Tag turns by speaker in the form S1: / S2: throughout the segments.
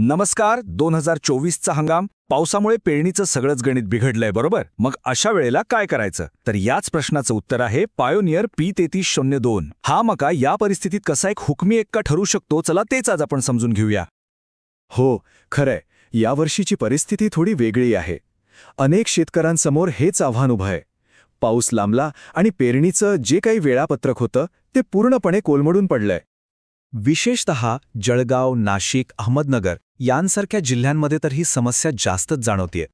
S1: नमस्कार दोन हजार चोवीसचा हंगाम. पावसामुळे पेरणीचं सगळंच गणित बिघडलंय बरोबर? मग अशा वेळेला काय करायचं? तर याच प्रश्नाचं उत्तर आहे पायोनियर पी तेहतीस शून्य दोन. हा मका या परिस्थितीत कसा एक हुकमी एक्का ठरू शकतो? चला तेच आज आपण समजून घेऊया.
S2: हो खरंय. यावर्षीची परिस्थिती थोडी वेगळी आहे. अनेक शेतकऱ्यांसमोर हेच आव्हान उभं आहे. पाऊस लांबला आणि पेरणीचं जे काही वेळापत्रक होतं ते पूर्णपणे कोलमडून पडलंय.
S1: विशेषत जळगाव नाशिक अहमदनगर यांसारख्या जिल्ह्यांमध्ये तर ही समस्या जास्तच जाणवतीये.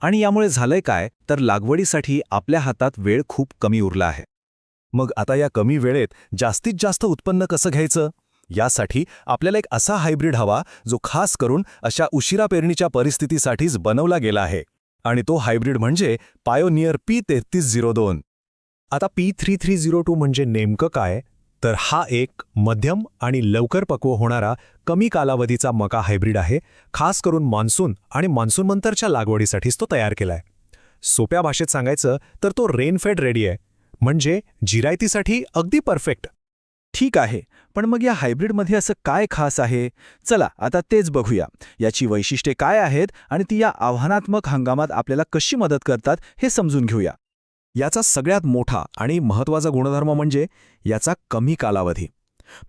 S1: आणि यामुळे झालंय काय तर लागवडीसाठी आपल्या हातात वेळ खूप कमी उरला आहे.
S3: मग आता या कमी वेळेत जास्तीत जास्त उत्पन्न कसं घ्यायचं? यासाठी आपल्याला एक असा हायब्रिड हवा जो खास करून अशा उशिरा पेरणीच्या परिस्थितीसाठीच बनवला गेला आहे. आणि तो हायब्रिड म्हणजे पायोनियर पी तेहतीस झिरो दोन. आता P three three zero two म्हणजे नेमकं काय? तर हा एक मध्यम आणि लवकर पक्व होणारा कमी कालावधीचा मका हायब्रिड आहे खास करून मान्सून आणि मान्सूननंतरच्या लागवडीसाठीच तो तयार केलाय. सोप्या भाषेत सांगायचं तर तो रेनफेड रेडी आहे म्हणजे जिरायतीसाठी अगदी परफेक्ट.
S1: ठीक आहे पण मग या हायब्रिडमध्ये असं काय खास आहे? चला आता तेच बघूया. याची वैशिष्ट्ये काय आहेत आणि ती या आव्हानात्मक हंगामात आपल्याला कशी मदत करतात हे समजून घेऊया.
S3: याचा सगळ्यात मोठा आणि महत्त्वाचा गुणधर्म म्हणजे याचा कमी कालावधी.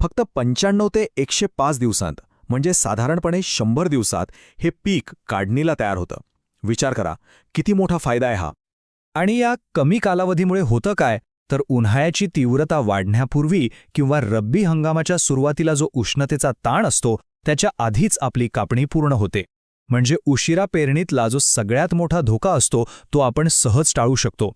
S3: फक्त पंच्याण्णव ते एकशे पाच दिवसांत म्हणजे साधारणपणे शंभर दिवसात हे पीक काढणीला तयार होतं. विचार करा किती मोठा फायदा आहे हा?
S1: आणि या कमी कालावधीमुळे होतं काय? तर उन्हाळ्याची तीव्रता वाढण्यापूर्वी किंवा रब्बी हंगामाच्या सुरुवातीला जो उष्णतेचा ताण असतो त्याच्या आधीच आपली कापणी पूर्ण होते. म्हणजे उशिरा पेरणीतला जो सगळ्यात मोठा धोका असतो तो आपण सहज टाळू शकतो.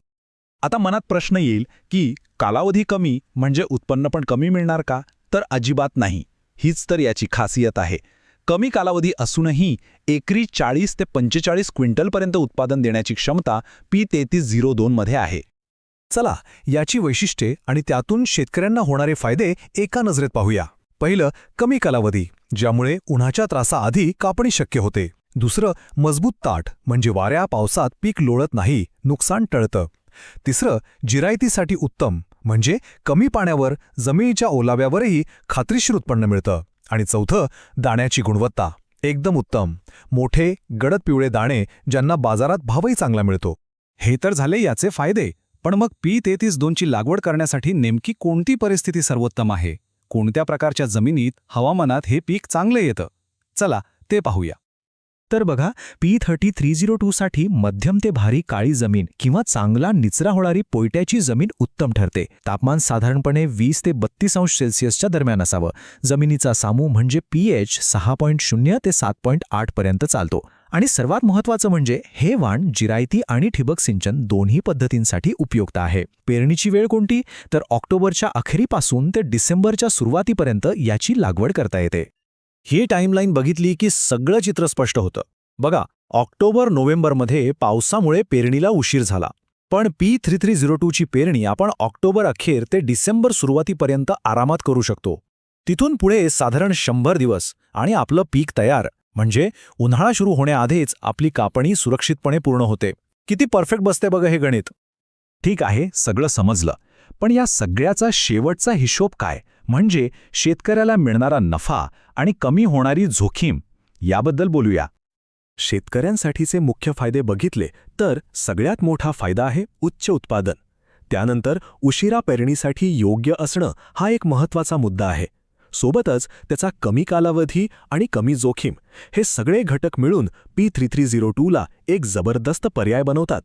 S4: आता मनात प्रश्न येईल की कालावधी कमी म्हणजे उत्पन्न पण कमी मिळणार का? तर अजिबात नाही. हीच तर याची खासियत आहे. कमी कालावधी असूनही एकरी चाळीस ते पंचेचाळीस क्विंटलपर्यंत उत्पादन देण्याची क्षमता पी तेहतीस झिरो दोनमध्ये आहे.
S3: चला याची वैशिष्ट्ये आणि त्यातून शेतकऱ्यांना होणारे फायदे एका नजरेत पाहूया. पहिलं कमी कालावधी ज्यामुळे उन्हाच्या त्रासाआधी कापणी शक्य होते. दुसरं मजबूत ताट म्हणजे वाऱ्या पावसात पीक लोळत नाही नुकसान टळतं. तिसरं जिरायतीसाठी उत्तम म्हणजे कमी पाण्यावर जमिनीच्या ओलाव्यावरही खात्रीशीर उत्पन्न मिळतं. आणि चौथं दाण्याची गुणवत्ता एकदम उत्तम मोठे गडद पिवळे दाणे ज्यांना बाजारात भावही चांगला मिळतो.
S1: हे तर झाले याचे फायदे पण मग पी तेहतीस दोनची लागवड करण्यासाठी नेमकी कोणती परिस्थिती सर्वोत्तम आहे? कोणत्या प्रकारच्या जमिनीत हवामानात हे पीक चांगले येतं? चला ते पाहूया. तर बघा पी थर्टी थ्री झिरो टूसाठी मध्यम ते भारी काळी जमीन किंवा चांगला निचरा होणारी पोयट्याची जमीन उत्तम ठरते. तापमान साधारणपणे वीस ते बत्तीस अंश सेल्सिअसच्या दरम्यान असावं. जमिनीचा सामू म्हणजे पीएच सहा पॉईंट शून्य ते सात पॉईंट आठ पर्यंत चालतो. आणि सर्वात महत्त्वाचं म्हणजे हे वाण जिरायती आणि ठिबक सिंचन दोन्ही पद्धतींसाठी उपयुक्त आहे. पेरणीची वेळ कोणती? तर ऑक्टोबरच्या अखेरीपासून ते डिसेंबरच्या सुरुवातीपर्यंत याची लागवड करता येते.
S3: ही टाईमलाईन बघितली की सगळं चित्र स्पष्ट होतं. बघा ऑक्टोबर नोव्हेंबरमध्ये पावसामुळे पेरणीला उशीर झाला. पण पी थ्री थ्री झिरो टूची पेरणी आपण ऑक्टोबर अखेर ते डिसेंबर सुरुवातीपर्यंत आरामात करू शकतो. तिथून पुढे साधारण शंभर दिवस आणि आपलं पीक तयार. म्हणजे उन्हाळा सुरू होण्याआधीच आपली कापणी सुरक्षितपणे पूर्ण होते. किती परफेक्ट बसते बघा हे गणित.
S4: ठीक आहे सगळं समजलं. पण या सगळ्याचा शेवटचा हिशोब काय? म्हणजे शेतकऱ्याला मिळणारा नफा आणि कमी होणारी जोखीम याबद्दल बोलूया.
S3: शेतकऱ्यांसाठीचे मुख्य फायदे बघितले तर सगळ्यात मोठा फायदा आहे उच्च उत्पादन. त्यानंतर उशिरा पेरणीसाठी योग्य असणं हा एक महत्त्वाचा मुद्दा आहे. सोबतच त्याचा कमी कालावधी आणि कमी जोखीम हे सगळे घटक मिळून पी थ्री थ्री झिरो टूला एक जबरदस्त पर्याय बनवतात.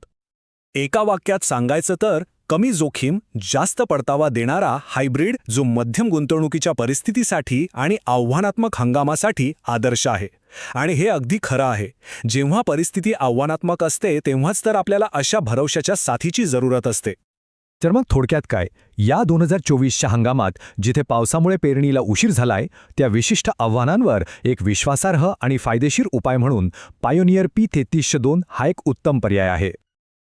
S3: एका वाक्यात सांगायचं तर कमी जोखीम जास्त परतावा देणारा हायब्रिड जो मध्यम गुंतवणुकीच्या परिस्थितीसाठी आणि आव्हानात्मक हंगामासाठी आदर्श आहे. आणि हे अगदी खरं आहे. जेव्हा परिस्थिती आव्हानात्मक असते तेव्हाच तर आपल्याला अशा भरवशाच्या साथीची जरूरत असते.
S1: तर मग थोडक्यात काय? या दोन हजार चोवीसच्या हंगामात जिथे पावसामुळे पेरणीला उशीर झालाय त्या विशिष्ट आव्हानांवर एक विश्वासार्ह आणि फायदेशीर उपाय म्हणून पायोनियर पी तेहतीसशे दोन हा एक उत्तम पर्याय आहे.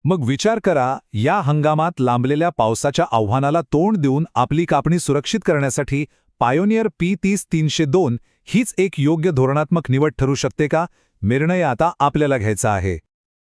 S4: मग विचार करा या हंगामात लांबलेल्या पावसाच्या आव्हानाला तोंड देऊन आपली कापणी सुरक्षित करण्यासाठी पायोनियर पी तीस तीनशे दोन हीच एक योग्य धोरणात्मक निवड ठरू शकते का? निर्णय आता आपल्याला घ्यायचा आहे.